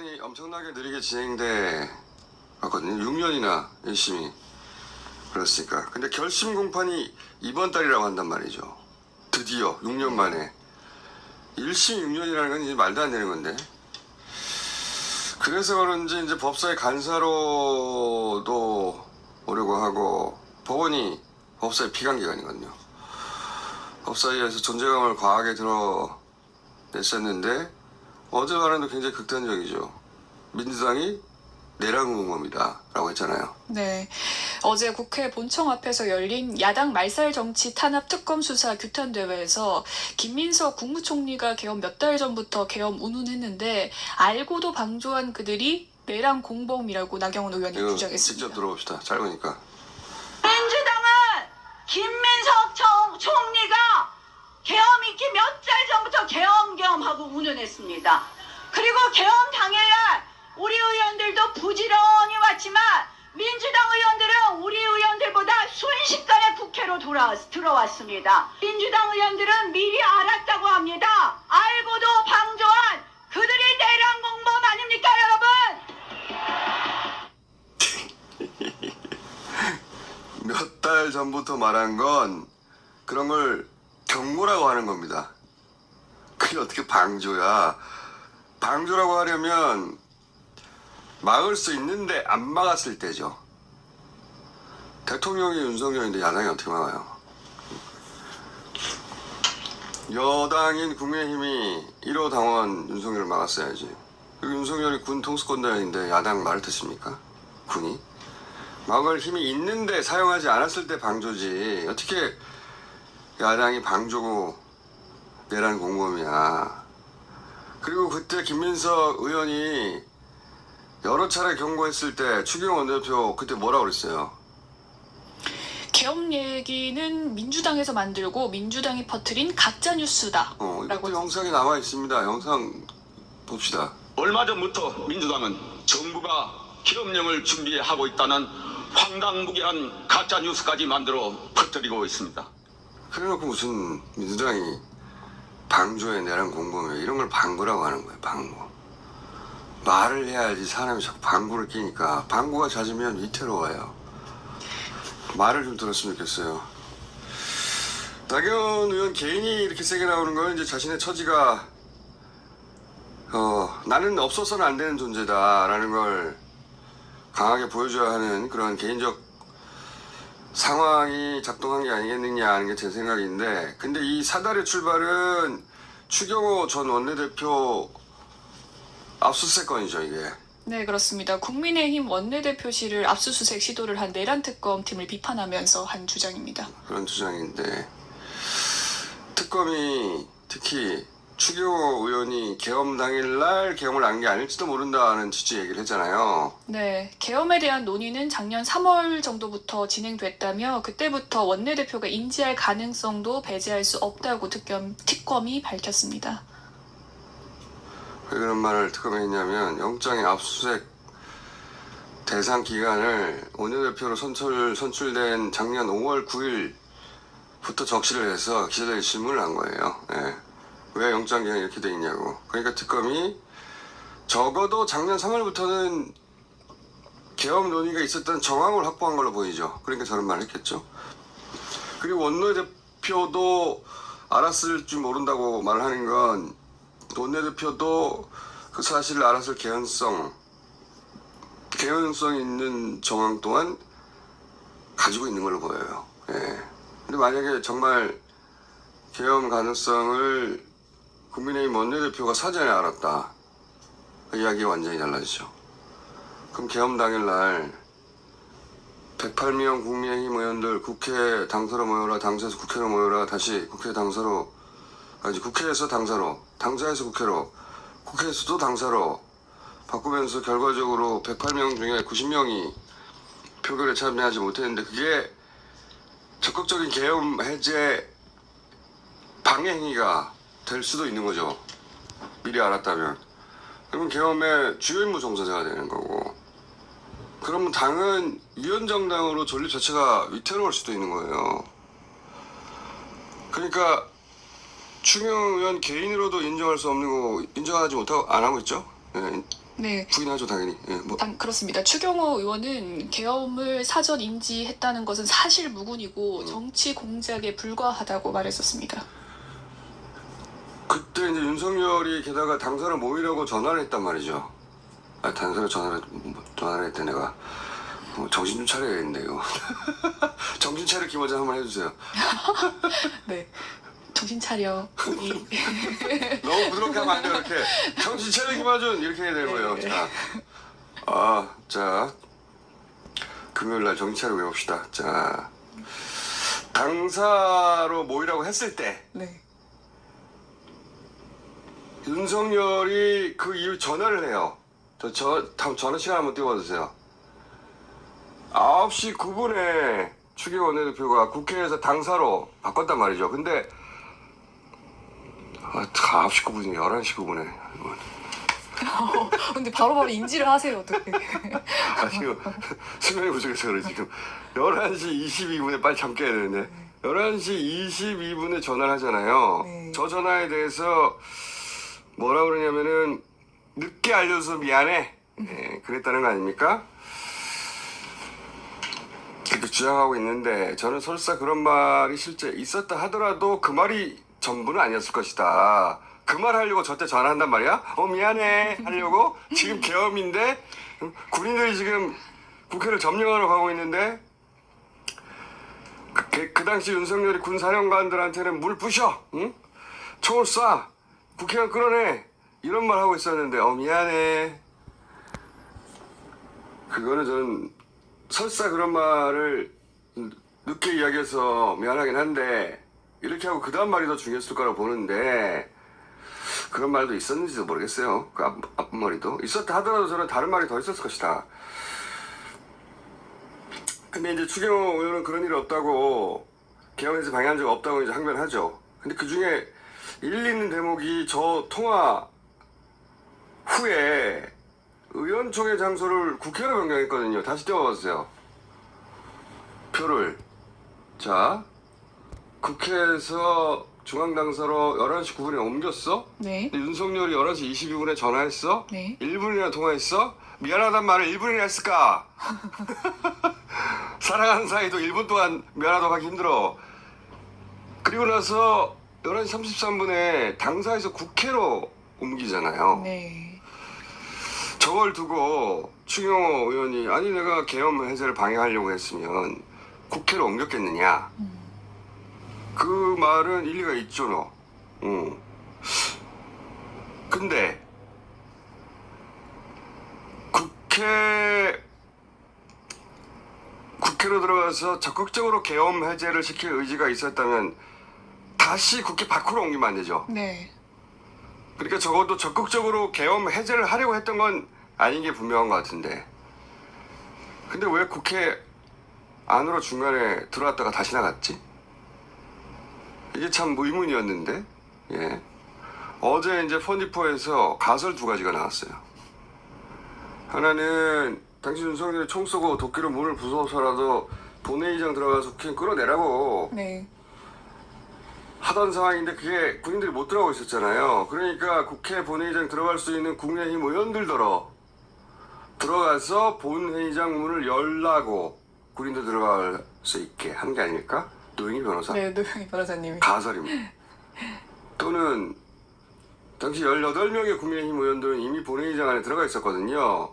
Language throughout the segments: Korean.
이 엄청나게 느리게 진행돼 왔거든요. 6년이나 열심히 그렇으니까. 근데 결심 공판이 이번 달이라고 한단 말이죠. 드디어 6년 만에 1심 6년이라는 건 이제 말도 안 되는 건데. 그래서 그런지 이제 법사의 간사로도 오려고 하고 법원이 법사의 피감기관이거든요. 법사위에서 존재감을 과하게 드러냈었는데 어제 발언도 굉장히 극단적이죠. 민주당이 내란 공범이다 라고 했잖아요. 네. 어제 국회 본청 앞에서 열린 야당 말살 정치 탄압 특검 수사 규탄 대회에서 김민석 국무총리가 개엄 몇 달 전부터 개엄 운운했는데 알고도 방조한 그들이 내란 공범이라고 나경원 의원이 주장했습니다. 직접 들어봅시다. 짧으니까. 민주당은 김민석 총, 총리가 계엄 있기 몇 달 전부터 계엄 운운했습니다. 그리고 계엄 당일날 우리 의원들도 부지런히 왔지만 민주당 의원들은 우리 의원들보다 순식간에 국회로 돌아, 들어왔습니다. 민주당 의원들은 미리 알았다고 합니다. 알고도 방조한 그들이 내란 공범 아닙니까 여러분? 몇 달 전부터 말한 건 그런 걸 경고라고 하는 겁니다. 그게 어떻게 방조야? 방조라고 하려면 막을 수 있는데 안 막았을 때죠. 대통령이 윤석열인데 야당이 어떻게 막아요? 여당인 국민의힘이 1호 당원 윤석열을 막았어야지. 그리고 윤석열이 군 통수권자인데 야당 말을 듣습니까? 군이? 막을 힘이 있는데 사용하지 않았을 때 방조지. 어떻게 야당이 방조고 내란 공범이야. 그리고 그때 김민석 의원이 여러 차례 경고했을 때 추경 원내대표 그때 뭐라고 그랬어요? 개엄 얘기는 민주당에서 만들고 민주당이 퍼뜨린 가짜 뉴스다. 어, 라고 이것도 영상이 남아 있습니다. 영상 봅시다. 얼마 전부터 민주당은 정부가 기업령을 준비하고 있다는 황당무계한 가짜 뉴스까지 만들어 퍼뜨리고 있습니다. 그래놓고 무슨 민주당이 방조에 내란 공범이야 이런 걸 방구라고 하는 거예요. 방구. 말을 해야지 사람이 자꾸 방구를 끼니까 방구가 잦으면 위태로워요. 말을 좀 들었으면 좋겠어요. 나경원 의원 개인이 이렇게 세게 나오는 건 이제 자신의 처지가 어, 나는 없어서는 안 되는 존재다라는 걸 강하게 보여줘야 하는 그런 개인적 상황이 작동한 게 아니겠느냐 하는 게 제 생각인데 근데 이 사달의 출발은 추경호 전 원내대표 압수수색 건이죠 이게 네, 그렇습니다. 국민의힘 원내대표실을 압수수색 시도를 한 내란 특검 팀을 비판하면서 한 주장입니다. 그런 주장인데 특검이 특히 추경호 의원이 계엄 당일날 계엄을 안 게 아닐지도 모른다는 취지 얘기를 했잖아요 네, 계엄에 대한 논의는 작년 3월 정도부터 진행됐다며 그때부터 원내대표가 인지할 가능성도 배제할 수 없다고 특검, 특검이 밝혔습니다. 왜 그런 말을 특검에 했냐면 영장의 압수수색 대상 기간을 원내대표로 선출, 선출된 작년 5월 9일부터 적시를 해서 기자들이 질문을 한 거예요. 예. 왜 영장 기간이 이렇게 돼 있냐고. 그러니까 특검이 적어도 작년 3월부터는 계엄 논의가 있었다는 정황을 확보한 걸로 보이죠. 그러니까 저런 말을 했겠죠. 그리고 원내대표도 알았을 줄 모른다고 말을 하는 건 원내대표도 그 사실을 알았을 개연성, 개연성 있는 정황 또한 가지고 있는 걸로 보여요. 예. 근데 만약에 정말 계엄 가능성을 국민의힘 원내대표가 사전에 알았다. 그 이야기가 완전히 달라지죠. 그럼 계엄 당일날 108명 국민의힘 의원들 국회 당사로 모여라, 당사에서 국회로 모여라, 다시 국회 당사로 아니 국회에서 당사로, 당사에서 국회로, 국회에서 또 당사로 바꾸면서 결과적으로 108명 중에 90명이 표결에 참여하지 못했는데 그게 적극적인 계엄 해제 방해 행위가 될 수도 있는 거죠. 미리 알았다면. 그러면 계엄의 주요 임무 종사자가 되는 거고. 그러면 당은 위원정당으로 존립 자체가 위태로울 수도 있는 거예요. 그러니까 추경 의원 개인으로도 인정할 수 없는 거 인정하지 못하고 안 하고 있죠. 예, 네. 부인하죠 당연히. 예, 뭐 당, 그렇습니다. 추경호 의원은 계엄을 사전 인지했다는 것은 사실 무근이고 정치 공작에 불과하다고 말했었습니다. 그때 이제 윤석열이 게다가 당사를 모이려고 전화를 했단 말이죠. 아, 당사가 전화를, 뭐, 전화를 했대, 내가. 뭐 정신 좀 차려야겠네, 이거. 정신 차려 기원자 한번 해주세요. 네. 정신 차려. 너무 부드럽게 하면 안 돼요, 이렇게. 정신 차려 김하준! 이렇게 해야 되고요. 네. 자. 아, 자. 금요일 날 정신 차리고 해봅시다. 자. 당사로 모이라고 했을 때, 네. 윤석열이 그 이후 전화를 해요. 저, 저, 다음 전화 시간 한번 띄워주세요. 9시 9분에 추경 원내대표가 국회에서 당사로 바꿨단 말이죠. 근데, 아, 9시 9분이 11시 9분에. 근데 바로바로 인지를 하세요, 어떻게. 아, 지금 수면이 부족해서 그래, 지금. 11시 22분에 빨리 잠 깨야 되는데. 11시 22분에 전화를 하잖아요. 네. 저 전화에 대해서 뭐라 그러냐면은, 늦게 알려줘서 미안해. 예, 그랬다는 거 아닙니까? 그렇게 주장하고 있는데, 저는 설사 그런 말이 실제 있었다 하더라도 그 말이 전부는 아니었을 것이다. 그 말 하려고 저때 전화한단 말이야? 어, 미안해. 하려고? 지금 계엄인데, 군인들이 지금 국회를 점령하러 가고 있는데, 그, 그- 그 당시 윤석열이 군 사령관들한테는 물 부셔, 응? 총을 쏴, 국회의원 끌어내, 이런 말 하고 있었는데, 어, 미안해. 그거는 저는 설사 그런 말을 늦게 이야기해서 미안하긴 한데, 이렇게 하고 그 다음 말이 더 중요했을 거라고 보는데, 그런 말도 있었는지도 모르겠어요. 그 앞, 앞머리도. 있었다 하더라도 저는 다른 말이 더 있었을 것이다. 근데 이제 추경호 의원은 그런 일이 없다고 개헌에서 방해한 적 없다고 이제 항변하죠. 근데 그 중에 일리 있는 대목이 저 통화 후에 의원총회 장소를 국회로 변경했거든요. 다시 떼어봤어요. 표를. 자, 국회에서 중앙당사로 11시 9분에 옮겼어? 네. 근데 윤석열이 11시 22분에 전화했어? 네. 1분이나 통화했어? 미안하단 말을 1분이나 했을까? 사랑하는 사이도 1분 동안 미안하다고 하기 힘들어. 그리고 나서 11시 33분에 당사에서 국회로 옮기잖아요. 네. 저걸 두고 추경호 의원이 아니 내가 계엄 해제를 방해하려고 했으면 국회로 옮겼겠느냐. 그 말은 일리가 있죠, 너. 응. 근데 국회 국회로 들어가서 적극적으로 계엄 해제를 시킬 의지가 있었다면 다시 국회 밖으로 옮기면 안 되죠. 네. 그러니까 적어도 적극적으로 계엄 해제를 하려고 했던 건 아닌 게 분명한 것 같은데. 근데 왜 국회 안으로 중간에 들어왔다가 다시 나갔지? 이게 참 의문이었는데, 예. 어제 이제 펀디포에서 가설 두 가지가 나왔어요. 하나는 당시 윤석열이 총 쏘고 도끼로 문을 부숴서라도 본회의장 들어가서 그냥 끌어내라고 네. 하던 상황인데 그게 군인들이 못 들어가고 있었잖아요. 그러니까 국회 본회의장 들어갈 수 있는 국민의힘 의원들더러 들어가서 본회의장 문을 열라고 군인들 들어갈 수 있게 한 게 아닙니까? 노영희 변호사. 네, 노영희 변호사님이. 가설입니다. 또는 당시 18명의 국민의힘 의원들은 이미 본회의장 안에 들어가 있었거든요.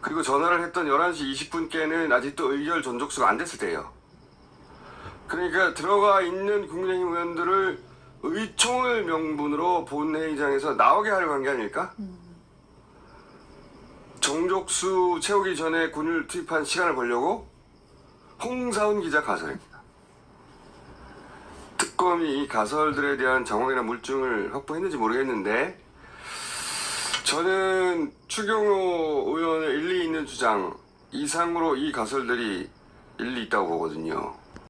그리고 전화를 했던 11시 20분께는 아직도 의결 전족수가 안 됐을 때예요. 그러니까 들어가 있는 국민의힘 의원들을 의총을 명분으로 본회의장에서 나오게 하려고 한 게 아닐까? 정족수 채우기 전에 군을 투입한 시간을 벌려고 홍사훈 기자 가설입니다. 특검이 이 가설들에 대한 정황이나 물증을 확보했는지 모르겠는데 저는 추경호 의원의 일리 있는 주장 이상으로 이 가설들이 일리 있다고 보거든요.